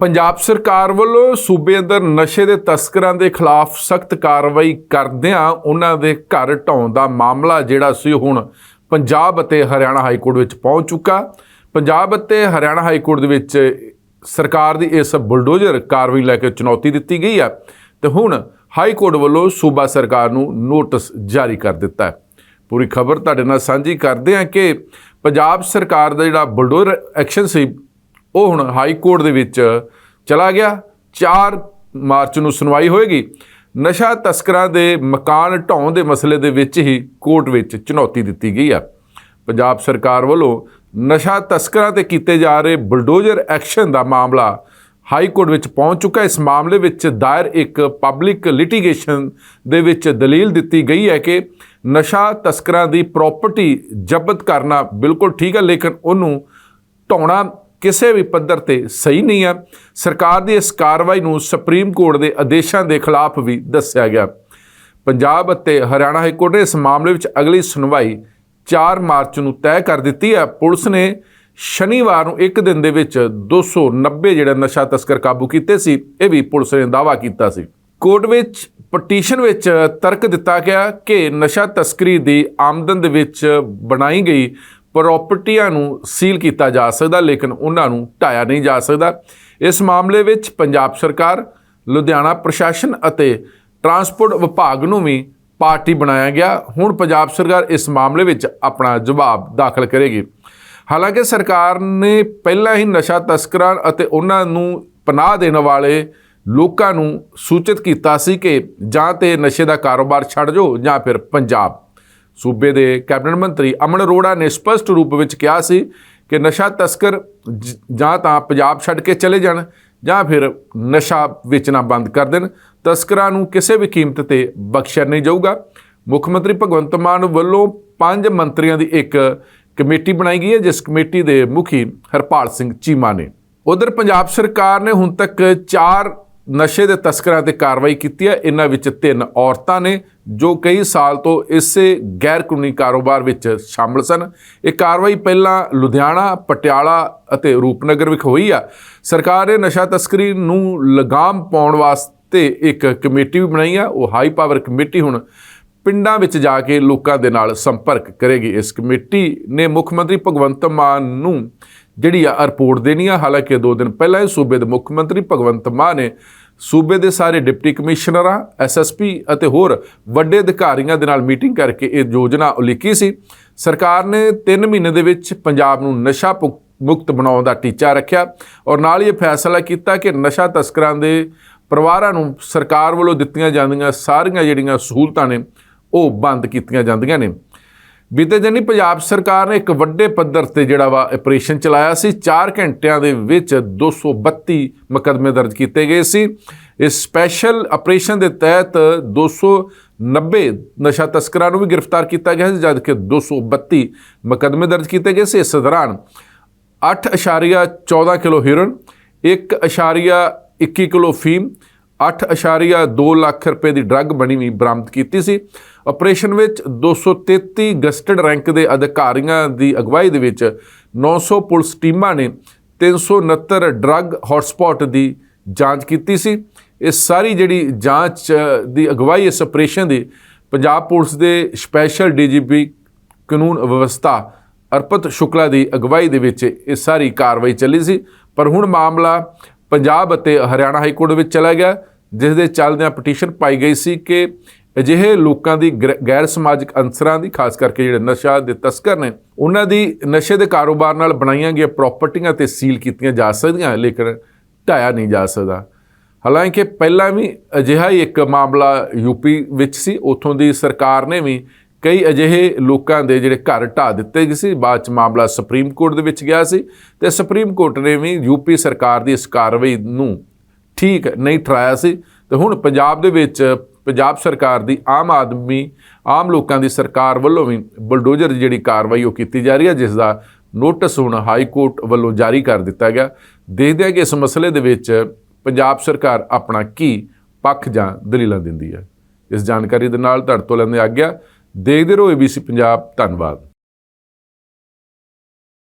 ਪੰਜਾਬ ਸਰਕਾਰ ਵੱਲੋਂ ਸੂਬੇ ਅੰਦਰ ਨਸ਼ੇ ਦੇ ਤਸਕਰਾਂ ਦੇ ਖਿਲਾਫ ਸਖਤ ਕਾਰਵਾਈ ਕਰਦਿਆਂ ਉਹਨਾਂ ਦੇ ਘਰ ਢਾਉਣ ਦਾ ਮਾਮਲਾ ਜਿਹੜਾ ਸੀ ਹੁਣ ਪੰਜਾਬ ਅਤੇ ਹਰਿਆਣਾ ਹਾਈ ਕੋਰਟ ਵਿੱਚ ਪਹੁੰਚ ਚੁੱਕਾ। ਪੰਜਾਬ ਅਤੇ ਹਰਿਆਣਾ ਹਾਈ ਕੋਰਟ ਦੇ ਵਿੱਚ ਸਰਕਾਰ ਦੀ ਇਸ ਬੁਲਡੋਜ਼ਰ ਕਾਰਵਾਈ ਲੈ ਕੇ ਚੁਣੌਤੀ ਦਿੱਤੀ ਗਈ ਹੈ ਤੇ ਹੁਣ ਹਾਈ ਕੋਰਟ ਵੱਲੋਂ ਸੂਬਾ ਸਰਕਾਰ ਨੂੰ ਨੋਟਿਸ ਜਾਰੀ ਕਰ ਦਿੱਤਾ ਹੈ। ਪੂਰੀ ਖਬਰ ਤੁਹਾਡੇ ਨਾਲ ਸਾਂਝੀ ਕਰਦੇ ਹਾਂ ਕਿ ਪੰਜਾਬ ਸਰਕਾਰ ਦਾ ਜਿਹੜਾ ਬੁਲਡੋਜ਼ਰ ਐਕਸ਼ਨ ਸੀ ਉਹ ਹੁਣ ਹਾਈ ਕੋਰਟ ਦੇ ਵਿੱਚ ਚਲਾ ਗਿਆ। 4 ਮਾਰਚ ਨੂੰ ਸੁਣਵਾਈ ਹੋਏਗੀ। ਨਸ਼ਾ ਤਸਕਰਾਂ ਦੇ ਮਕਾਨ ਢਾਉਣ ਦੇ ਮਸਲੇ ਦੇ ਵਿੱਚ ਹੀ ਕੋਰਟ ਵਿੱਚ ਚੁਣੌਤੀ ਦਿੱਤੀ ਗਈ ਆ। ਪੰਜਾਬ ਸਰਕਾਰ ਵੱਲੋਂ ਨਸ਼ਾ ਤਸਕਰਾਂ ਤੇ ਕੀਤੇ ਜਾ ਰਹੇ ਬਲਡੋਜ਼ਰ ਐਕਸ਼ਨ ਦਾ ਮਾਮਲਾ ਹਾਈ ਕੋਰਟ ਵਿੱਚ ਪਹੁੰਚ ਚੁੱਕਾ। ਇਸ ਮਾਮਲੇ ਵਿੱਚ ਦਾਇਰ ਇੱਕ ਪਬਲਿਕ ਲਿਟੀਗੇਸ਼ਨ ਦੇ ਵਿੱਚ ਦਲੀਲ ਦਿੱਤੀ ਗਈ ਹੈ ਕਿ ਨਸ਼ਾ ਤਸਕਰਾਂ ਦੀ ਪ੍ਰਾਪਰਟੀ ਜ਼ਬਤ ਕਰਨਾ ਬਿਲਕੁਲ ਠੀਕ ਹੈ, ਲੇਕਿਨ ਉਹਨੂੰ ਢਾਉਣਾ ਕਿਸੇ ਵੀ ਪੱਧਰ ਤੇ ਸਹੀ ਨਹੀਂ ਹੈ। ਸਰਕਾਰ ਦੀ ਇਸ ਕਾਰਵਾਈ ਨੂੰ ਸੁਪਰੀਮ ਕੋਰਟ ਦੇ ਆਦੇਸ਼ਾਂ ਦੇ ਖਿਲਾਫ ਵੀ ਦੱਸਿਆ ਗਿਆ। ਪੰਜਾਬ ਅਤੇ ਹਰਿਆਣਾ ਹਾਈ ਕੋਰਟ ਨੇ ਇਸ ਮਾਮਲੇ ਵਿੱਚ ਅਗਲੀ ਸੁਣਵਾਈ 4 ਮਾਰਚ ਨੂੰ ਤੈਅ ਕਰ ਦਿੱਤੀ ਹੈ। ਪੁਲਿਸ ਨੇ ਸ਼ਨੀਵਾਰ ਨੂੰ ਇੱਕ ਦਿਨ ਦੇ ਵਿੱਚ 290 ਜਿਹੜੇ ਨਸ਼ਾ ਤਸਕਰ ਕਾਬੂ ਕੀਤੇ ਸੀ, ਇਹ ਵੀ ਪੁਲਿਸ ਨੇ ਦਾਅਵਾ ਕੀਤਾ ਸੀ। ਕੋਰਟ ਵਿੱਚ ਪਟੀਸ਼ਨ ਵਿੱਚ ਤਰਕ ਦਿੱਤਾ ਗਿਆ ਕਿ ਨਸ਼ਾ ਤਸਕਰੀ ਦੀ ਆਮਦਨ ਦੇ ਵਿੱਚ ਬਣਾਈ ਗਈ ਪ੍ਰਾਪਰਟੀਆਂ ਨੂੰ ਸੀਲ ਕੀਤਾ ਜਾ ਸਕਦਾ, ਲੇਕਿਨ ਉਹਨਾਂ ਨੂੰ ਢਾਇਆ ਨਹੀਂ ਜਾ ਸਕਦਾ। ਇਸ ਮਾਮਲੇ ਵਿੱਚ ਪੰਜਾਬ ਸਰਕਾਰ, ਲੁਧਿਆਣਾ ਪ੍ਰਸ਼ਾਸਨ ਅਤੇ ਟਰਾਂਸਪੋਰਟ ਵਿਭਾਗ ਨੂੰ ਵੀ ਪਾਰਟੀ ਬਣਾਇਆ ਗਿਆ। ਹੁਣ ਪੰਜਾਬ ਸਰਕਾਰ ਇਸ ਮਾਮਲੇ ਵਿੱਚ ਆਪਣਾ ਜਵਾਬ ਦਾਖਲ ਕਰੇਗੀ। ਹਾਲਾਂਕਿ ਸਰਕਾਰ ਨੇ ਪਹਿਲਾਂ ਹੀ ਨਸ਼ਾ ਤਸਕਰਾਂ ਅਤੇ ਉਹਨਾਂ ਨੂੰ ਪਨਾਹ ਦੇਣ ਵਾਲੇ ਲੋਕਾਂ ਨੂੰ ਸੂਚਿਤ ਕੀਤਾ ਸੀ ਕਿ ਜਾਂ ਤੇ ਨਸ਼ੇ ਦਾ ਕਾਰੋਬਾਰ ਛੱਡ ਜਾਓ ਜਾਂ ਫਿਰ ਪੰਜਾਬ ਸੂਬੇ ਦੇ ਕੈਬਨਿਟ ਮੰਤਰੀ ਅਮਨ ਅਰੋੜਾ ਨੇ ਸਪਸ਼ਟ ਰੂਪ ਵਿੱਚ ਕਿਹਾ ਸੀ ਕਿ ਨਸ਼ਾ ਤਸਕਰ ਜ- ਜਾਂ ਤਾਂ ਪੰਜਾਬ ਛੱਡ ਕੇ ਚਲੇ ਜਾਣ, ਜਾਂ ਫਿਰ ਨਸ਼ਾ ਵੇਚਣਾ ਬੰਦ ਕਰ ਦੇਣ। ਤਸਕਰਾਂ ਨੂੰ ਕਿਸੇ ਵੀ ਕੀਮਤ ਤੇ ਬਖਸ਼ਿਆ ਨਹੀਂ ਜਾਊਗਾ। ਮੁੱਖ ਮੰਤਰੀ ਭਗਵੰਤ ਮਾਨ ਵੱਲੋਂ ਪੰਜ ਮੰਤਰੀਆਂ ਦੀ ਇੱਕ ਕਮੇਟੀ ਬਣਾਈ ਗਈ ਹੈ, ਜਿਸ ਕਮੇਟੀ ਦੇ ਮੁਖੀ ਹਰਪਾਲ ਸਿੰਘ ਚੀਮਾ ਨੇ। ਉਧਰ ਪੰਜਾਬ ਸਰਕਾਰ ਨੇ ਹੁਣ ਤੱਕ 4 ਨਸ਼ੇ ਦੇ ਤਸਕਰਾਂ ਤੇ ਕਾਰਵਾਈ ਕੀਤੀ ਹੈ। ਇਹਨਾਂ ਵਿੱਚ ਤਿੰਨ ਔਰਤਾਂ ਨੇ, ਜੋ ਕਈ ਸਾਲ ਤੋਂ ਇਸੇ ਗੈਰ ਕਾਨੂੰਨੀ ਕਾਰੋਬਾਰ ਵਿੱਚ ਸ਼ਾਮਲ ਸਨ। ਇਹ ਕਾਰਵਾਈ ਪਹਿਲਾਂ ਲੁਧਿਆਣਾ, ਪਟਿਆਲਾ ਅਤੇ ਰੂਪਨਗਰ ਵਿਖੇ ਹੋਈ ਆ। ਸਰਕਾਰ ਨੇ ਨਸ਼ਾ ਤਸਕਰੀ ਨੂੰ ਲਗਾਮ ਪਾਉਣ ਵਾਸਤੇ ਇੱਕ ਕਮੇਟੀ ਵੀ ਬਣਾਈ ਆ। ਉਹ ਹਾਈ ਪਾਵਰ ਕਮੇਟੀ ਹੁਣ ਪਿੰਡਾਂ ਵਿੱਚ ਜਾ ਕੇ ਲੋਕਾਂ ਦੇ ਨਾਲ ਸੰਪਰਕ ਕਰੇਗੀ। ਇਸ ਕਮੇਟੀ ਨੇ ਮੁੱਖ ਮੰਤਰੀ ਭਗਵੰਤ ਮਾਨ ਨੂੰ ਜਿਹੜੀ ਆ ਰਿਪੋਰਟ ਦੇਣੀ ਆ, ਹਾਲਾਂਕਿ ਦੋ ਦਿਨ ਪਹਿਲਾਂ ਹੀ ਸੂਬੇ ਦੇ ਮੁੱਖ ਮੰਤਰੀ ਭਗਵੰਤ ਮਾਨ ਨੇ ਸੂਬੇ ਦੇ ਸਾਰੇ ਡਿਪਟੀ ਕਮਿਸ਼ਨਰਾਂ ਐਸਐਸਪੀ ਅਤੇ ਹੋਰ ਵੱਡੇ ਅਧਿਕਾਰੀਆਂ ਦੇ ਨਾਲ ਮੀਟਿੰਗ ਕਰਕੇ ਇਹ ਯੋਜਨਾ ਉਲੀਕੀ ਸੀ। ਸਰਕਾਰ ਨੇ 3 ਮਹੀਨੇ ਦੇ ਵਿੱਚ ਪੰਜਾਬ ਨੂੰ ਨਸ਼ਾ ਪੁ- ਮੁਕਤ ਬਣਾਉਣ ਦਾ ਟੀਚਾ ਰੱਖਿਆ ਔਰ ਨਾਲ ਹੀ ਇਹ ਫੈਸਲਾ ਕੀਤਾ ਕਿ ਨਸ਼ਾ ਤਸਕਰਾਂ ਦੇ ਪਰਿਵਾਰਾਂ ਨੂੰ ਸਰਕਾਰ ਵੱਲੋਂ ਦਿੱਤੀਆਂ ਜਾਂਦੀਆਂ ਸਾਰੀਆਂ ਜਿਹੜੀਆਂ ਸਹੂਲਤਾਂ ਨੇ, ਉਹ ਬੰਦ ਕੀਤੀਆਂ ਜਾਂਦੀਆਂ ਨੇ। ਬੀਤੇ ਦਿਨੀ ਪੰਜਾਬ ਸਰਕਾਰ ਨੇ ਇੱਕ ਵੱਡੇ ਪੱਧਰ ਤੇ ਜਿਹੜਾ ਵਾ ਆਪਰੇਸ਼ਨ ਚਲਾਇਆ ਸੀ। 4 ਘੰਟਿਆਂ ਦੇ ਵਿੱਚ 232 ਮੁਕੱਦਮੇ ਦਰਜ ਕੀਤੇ ਗਏ ਸੀ। ਇਸ ਸਪੈਸ਼ਲ ਆਪਰੇਸ਼ਨ ਦੇ ਤਹਿਤ 290 ਨਸ਼ਾ ਤਸਕਰਾਂ ਨੂੰ ਵੀ ਗ੍ਰਿਫਤਾਰ ਕੀਤਾ ਗਿਆ ਸੀ, ਜਦਕਿ 232 ਮੁਕੱਦਮੇ ਦਰਜ ਕੀਤੇ ਗਏ ਸੀ। ਇਸ ਦੌਰਾਨ 8.14 ਕਿਲੋ ਹੀਰੋਇਨ 1.21 ਕਿਲੋ ਫੀਮ 8.2 ਲੱਖ ਰੁਪਏ ਦੀ ਡਰੱਗ ਬਣੀ ਵੀ ਬਰਾਮਦ ਕੀਤੀ ਸੀ। ਆਪਰੇਸ਼ਨ ਵਿੱਚ 233 ਗਸਟਡ ਰੈਂਕ ਦੇ ਅਧਿਕਾਰੀਆਂ ਦੀ ਅਗਵਾਈ ਦੇ ਵਿੱਚ 900 ਪੁਲਿਸ ਟੀਮਾਂ ਨੇ 369 ਡਰੱਗ ਹੌਟਸਪੌਟ ਦੀ ਜਾਂਚ ਕੀਤੀ ਸੀ। ਇਹ ਸਾਰੀ ਜਿਹੜੀ ਜਾਂਚ ਦੀ ਅਗਵਾਈ ਇਸ ਆਪਰੇਸ਼ਨ ਦੀ ਪੰਜਾਬ ਪੁਲਿਸ ਦੇ ਸਪੈਸ਼ਲ ਡੀਜੀਪੀ ਕਾਨੂੰਨ ਵਿਵਸਥਾ ਅਰਪਤ ਸ਼ੁਕਲਾ ਦੀ ਅਗਵਾਈ ਦੇ ਵਿੱਚ ਇਹ ਸਾਰੀ ਕਾਰਵਾਈ ਚੱਲੀ ਸੀ। ਪਰ ਹੁਣ ਮਾਮਲਾ ਪੰਜਾਬ ਅਤੇ ਹਰਿਆਣਾ ਹਾਈ ਕੋਰਟ ਵਿੱਚ ਚਲਾ ਗਿਆ, ਜਿਸ ਦੇ ਚੱਲਦਿਆਂ ਪਟੀਸ਼ਨ ਪਾਈ ਗਈ ਸੀ ਕਿ ਅਜਿਹੇ ਲੋਕਾਂ ਦੀ ਗੈਰ- ਸਮਾਜਿਕ ਅੰਸਰਾਂ ਦੀ, ਖਾਸ ਕਰਕੇ ਜਿਹੜੇ ਨਸ਼ਾ ਦੇ ਤਸਕਰ ਨੇ, ਉਹਨਾਂ ਦੀ ਨਸ਼ੇ ਦੇ ਕਾਰੋਬਾਰ ਨਾਲ ਬਣਾਈਆਂ ਗਈਆਂ ਪ੍ਰਾਪਰਟੀਆਂ ਤੇ ਸੀਲ ਕੀਤੀਆਂ ਜਾ ਸਕਦੀਆਂ ਲੇਕਿਨ ਢਾਇਆ ਨਹੀਂ ਜਾ ਸਕਦਾ। ਹਾਲਾਂਕਿ ਪਹਿਲਾਂ ਵੀ ਅਜਿਹਾ ਹੀ ਇੱਕ ਮਾਮਲਾ ਯੂਪੀ ਵਿੱਚ ਸੀ, ਉਥੋਂ ਦੀ ਸਰਕਾਰ ਨੇ ਵੀ ਕਈ ਅਜਿਹੇ ਲੋਕਾਂ ਦੇ ਜਿਹੜੇ ਘਰ ਢਾ ਦਿੱਤੇ ਗਏ ਸੀ, ਬਾਅਦ ਚ ਮਾਮਲਾ ਸੁਪਰੀਮ ਕੋਰਟ ਦੇ ਵਿੱਚ ਗਿਆ ਸੀ ਤੇ ਸੁਪਰੀਮ ਕੋਰਟ ਨੇ ਵੀ ਯੂਪੀ ਸਰਕਾਰ ਦੀ ਇਸ ਕਾਰਵਾਈ ਨੂੰ ਠੀਕ ਨਹੀਂ ਠਹਿਰਾਇਆ ਸੀ। ਤੇ ਹੁਣ ਪੰਜਾਬ ਦੇ ਵਿੱਚ ਪੰਜਾਬ ਸਰਕਾਰ ਦੀ ਆਮ ਆਦਮੀ, ਆਮ ਲੋਕਾਂ ਦੀ ਸਰਕਾਰ ਵੱਲੋਂ ਵੀ ਬਲਡੋਜਰ ਜਿਹੜੀ ਕਾਰਵਾਈ ਉਹ ਕੀਤੀ ਜਾ ਰਹੀ ਹੈ, ਜਿਸ ਦਾ ਨੋਟਿਸ ਹੁਣ ਹਾਈ ਕੋਰਟ ਵੱਲੋਂ ਜਾਰੀ ਕਰ ਦਿੱਤਾ ਗਿਆ। ਦੇਖਦੇ ਹਾਂ ਕਿ ਇਸ ਮਸਲੇ ਦੇ ਵਿੱਚ ਪੰਜਾਬ ਸਰਕਾਰ ਆਪਣਾ ਕੀ ਪੱਖ ਜਾਂ ਦਲੀਲਾਂ ਦਿੰਦੀ ਹੈ। ਇਸ ਜਾਣਕਾਰੀ ਦੇ ਨਾਲ ਤੁਹਾਡੇ ਤੋਂ ਲੈਂਦੇ ਆਗਿਆ। ਦੇਖਦੇ ਰਹੋ ABC ਪੰਜਾਬ ਧੰਨਵਾਦ।